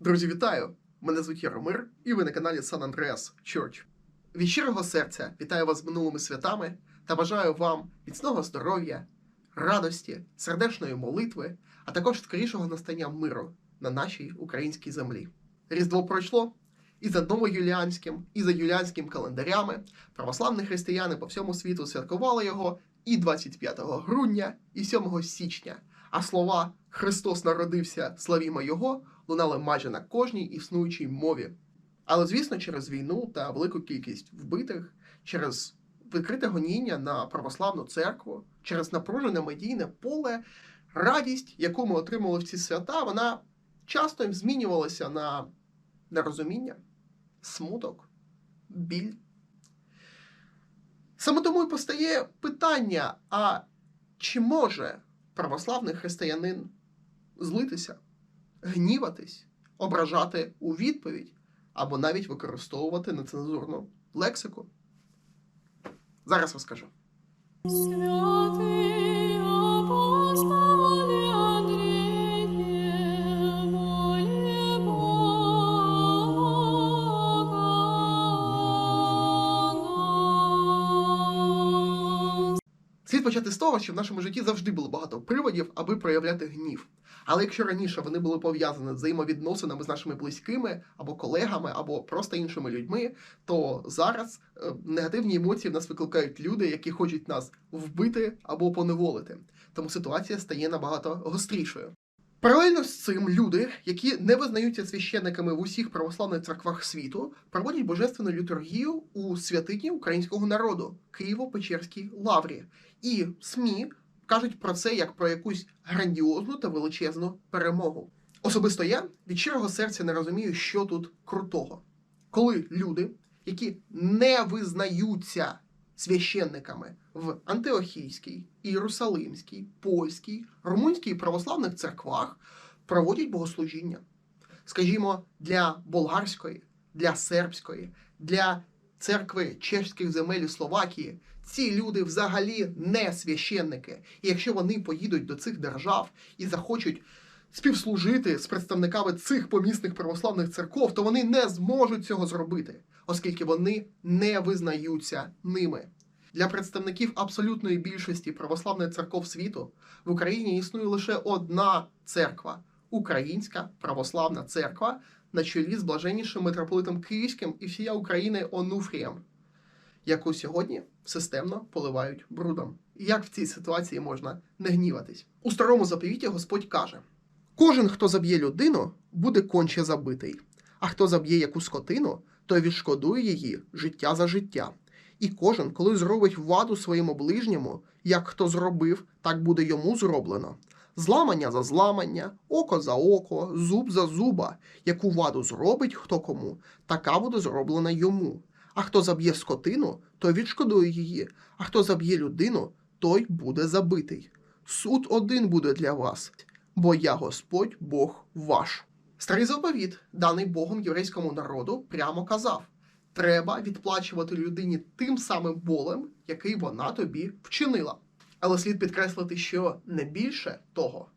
Друзі, вітаю! Мене звуть Яромир, і ви на каналі San Andreas Church. Від щирого серця вітаю вас з минулими святами та бажаю вам міцного здоров'я, радості, сердечної молитви, а також скорішого настання миру на нашій українській землі. Різдво пройшло, і за новоюліанським, і за юліанським календарями православні християни по всьому світу святкували його і 25 грудня, і 7 січня. А слова Христос народився, славімо Його лунали майже на кожній існуючій мові. Але, звісно, через війну та велику кількість вбитих, через відкрите гоніння на православну церкву, через напружене медійне поле, радість, яку ми отримали в ці свята, вона часто змінювалася на нерозуміння, смуток, біль. Саме тому і постає питання: а чи може православний християнин злитися, гніватись, ображати у відповідь або навіть використовувати нецензурну лексику? Зараз розкажу. Святий почати з того, що в нашому житті завжди було багато приводів, аби проявляти гнів. Але якщо раніше вони були пов'язані з взаємовідносинами з нашими близькими або колегами, або просто іншими людьми, то зараз е, негативні емоції в нас викликають люди, які хочуть нас вбити або поневолити. Тому ситуація стає набагато гострішою. Паралельно з цим люди, які не визнаються священниками в усіх православних церквах світу, проводять божественну літургію у святині українського народу Києво-Печерській лаврі. І СМІ кажуть про це як про якусь грандіозну та величезну перемогу. Особисто я від щирого серця не розумію, що тут крутого. Коли люди, які не визнаються священниками в Антиохійській, Єрусалимській, Польській, Румунській православних церквах, проводять богослужіння. Скажімо, для болгарської, для сербської, для церкви чеських земель і Словакії. Ці люди взагалі не священники. І якщо вони поїдуть до цих держав і захочуть співслужити з представниками цих помісних православних церков, то вони не зможуть цього зробити, оскільки вони не визнаються ними. Для представників абсолютної більшості православних церков світу в Україні існує лише одна церква Українська православна церква на чолі з блаженнішим митрополитом Київським і всія України Онуфрієм, яку сьогодні системно поливають брудом. Як в цій ситуації можна не гніватись? У старому заповіті Господь каже: кожен, хто заб'є людину, буде конче забитий, а хто заб'є яку скотину, той відшкодує її життя за життя. І кожен, коли зробить ваду своєму ближньому, як хто зробив, так буде йому зроблено. Зламання за зламання, око за око, зуб за зуба, яку ваду зробить хто кому, така буде зроблена йому. А хто заб'є скотину, той відшкодує її, а хто заб'є людину, той буде забитий. Суд один буде для вас, бо я Господь Бог ваш. Старий заповіт, даний Богом єврейському народу, прямо казав: треба відплачувати людині тим самим болем, який вона тобі вчинила. Але слід підкреслити, що не більше того.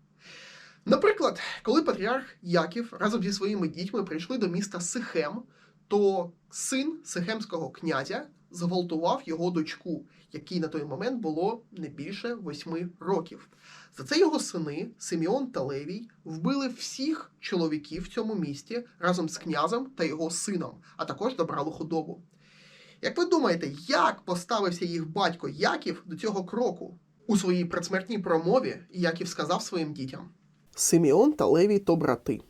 Наприклад, коли патріарх Яків разом зі своїми дітьми прийшли до міста Сихем, то син сихемського князя зґвалтував його дочку, якій на той момент було не більше восьми років. За це його сини Симеон та Левій вбили всіх чоловіків в цьому місті разом з князем та його сином, а також забрали худобу. Як ви думаєте, як поставився їх батько Яків до цього кроку? У своїй предсмертній промові Яків сказав своїм дітям: Симеон та Левій то брати,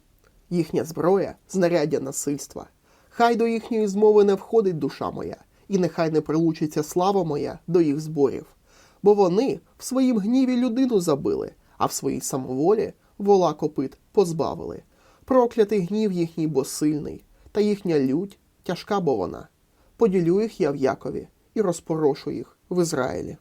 їхня зброя знаряддя насильства. Хай до їхньої змови не входить душа моя, і нехай не прилучиться слава моя до їх зборів. Бо вони в своїм гніві людину забили, а в своїй самоволі вола копит позбавили. Проклятий гнів їхній бо сильний, та їхня лють тяжка бо вона. Поділю їх я в Якові і розпорошу їх в Ізраїлі.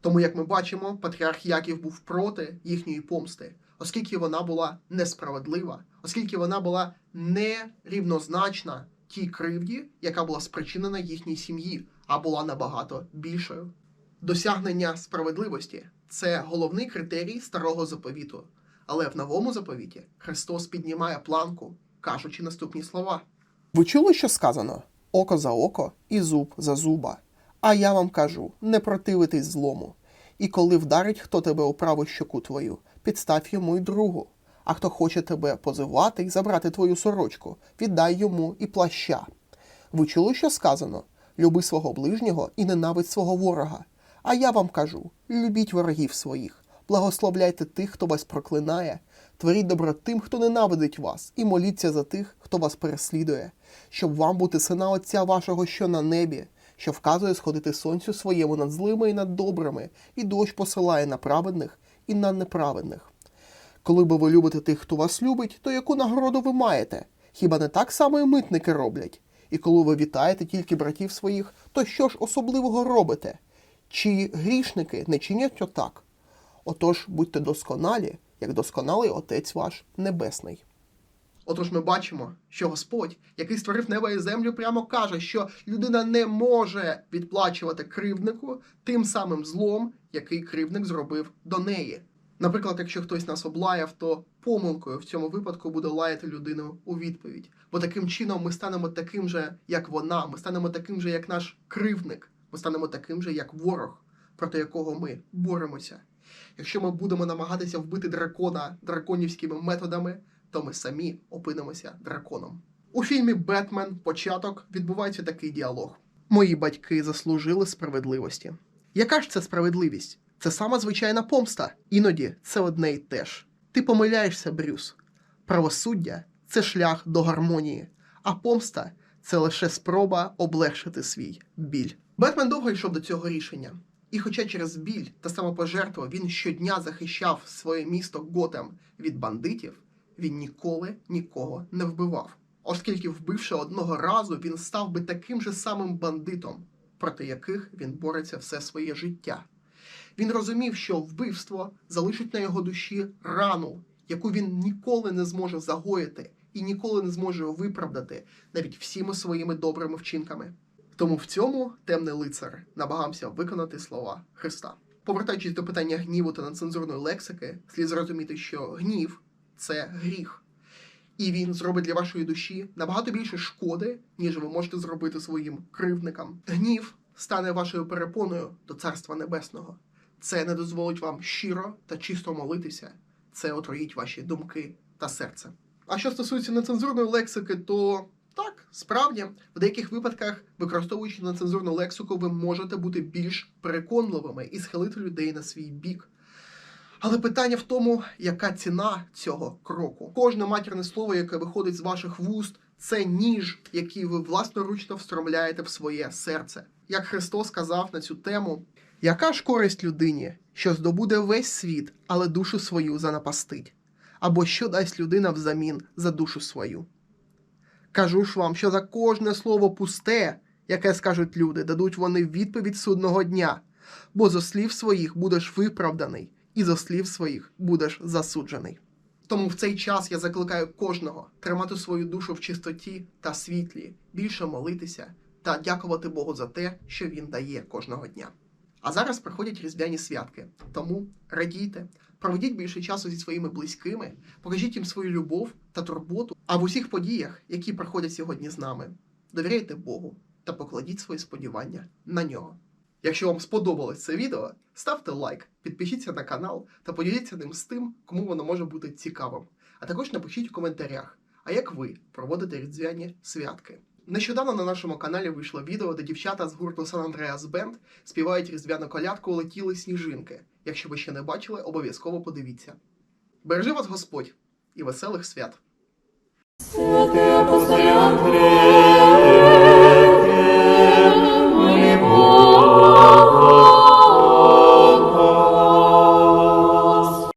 Тому, як ми бачимо, патріарх Яків був проти їхньої помсти, оскільки вона була несправедлива, оскільки вона була нерівнозначна тій кривді, яка була спричинена їхній сім'ї, а була набагато більшою. Досягнення справедливості це головний критерій старого заповіту. Але в новому заповіті Христос піднімає планку, кажучи наступні слова. Ви чули, що сказано? Око за око і зуб за зуба. А я вам кажу, не противитись злому. І коли вдарить хто тебе у праву щоку твою, підстав йому й другу. А хто хоче тебе позивати і забрати твою сорочку, віддай йому і плаща. Ви чули, що сказано? Люби свого ближнього і ненавидь свого ворога. А я вам кажу: любіть ворогів своїх, благословляйте тих, хто вас проклинає, творіть добро тим, хто ненавидить вас, і моліться за тих, хто вас переслідує, щоб вам бути сина Отця вашого, що на небі, що вказує сходити сонцю своєму над злими і над добрими, і дощ посилає на праведних і на неправедних. Коли бо ви любите тих, хто вас любить, то яку нагороду ви маєте? Хіба не так само і митники роблять? І коли ви вітаєте тільки братів своїх, то що ж особливого робите? Чи грішники не чинять отак? Отож будьте досконалі, як досконалий Отець ваш Небесний. Отож, ми бачимо, що Господь, який створив небо і землю, прямо каже, що людина не може відплачувати кривднику тим самим злом, який кривдник зробив до неї. Наприклад, якщо хтось нас облаяв, то помилкою в цьому випадку буде лаяти людину у відповідь. Бо таким чином ми станемо таким же, як вона, ми станемо таким же, як наш кривдник, ми станемо таким же, як ворог, проти якого ми боремося. Якщо ми будемо намагатися вбити дракона драконівськими методами, то ми самі опинимося драконом. У фільмі Бетмен Початок відбувається такий діалог: Мої батьки заслужили справедливості. Яка ж це справедливість? Це сама звичайна помста. Іноді це одне й те ж. Ти помиляєшся, Брюс. Правосуддя це шлях до гармонії, а помста це лише спроба облегшити свій біль. Бетмен довго йшов до цього рішення. І хоча через біль та самопожертву він щодня захищав своє місто Готем від бандитів, він ніколи нікого не вбивав. Оскільки, вбивши одного разу, він став би таким же самим бандитом, проти яких він бореться все своє життя. Він розумів, що вбивство залишить на його душі рану, яку він ніколи не зможе загоїти і ніколи не зможе виправдати навіть всіми своїми добрими вчинками. Тому в цьому темний лицар намагався виконати слова Христа. Повертаючись до питання гніву та нецензурної лексики, слід зрозуміти, що гнів це гріх. І він зробить для вашої душі набагато більше шкоди, ніж ви можете зробити своїм кривдникам. Гнів стане вашою перепоною до Царства Небесного. Це не дозволить вам щиро та чисто молитися. Це отруїть ваші думки та серце. А що стосується нецензурної лексики, то так, справді, в деяких випадках, використовуючи нецензурну лексику, ви можете бути більш переконливими і схилити людей на свій бік. Але питання в тому, яка ціна цього кроку. Кожне матірне слово, яке виходить з ваших вуст, це ніж, який ви власноручно встромляєте в своє серце. Як Христос сказав на цю тему, яка ж користь людині, що здобуде весь світ, але душу свою занапастить? Або що дасть людина взамін за душу свою? Кажу ж вам, що за кожне слово пусте, яке скажуть люди, дадуть вони відповідь судного дня, бо зо слів своїх будеш виправданий, і зо слів своїх будеш засуджений. Тому в цей час я закликаю кожного тримати свою душу в чистоті та світлі, більше молитися та дякувати Богу за те, що Він дає кожного дня. А зараз приходять різдвяні святки, тому радійте, проведіть більше часу зі своїми близькими, покажіть їм свою любов та турботу. А в усіх подіях, які проходять сьогодні з нами, довіряйте Богу та покладіть свої сподівання на нього. Якщо вам сподобалось це відео, ставте лайк, підпишіться на канал та поділіться ним з тим, кому воно може бути цікавим. А також напишіть у коментарях, а як ви проводите різдвяні святки. Нещодавно на нашому каналі вийшло відео, де дівчата з гурту San Andreas Band співають різдвяну колядку Летіли сніжинки. Якщо ви ще не бачили, обов'язково подивіться. Бережи вас Господь і веселих свят! Святий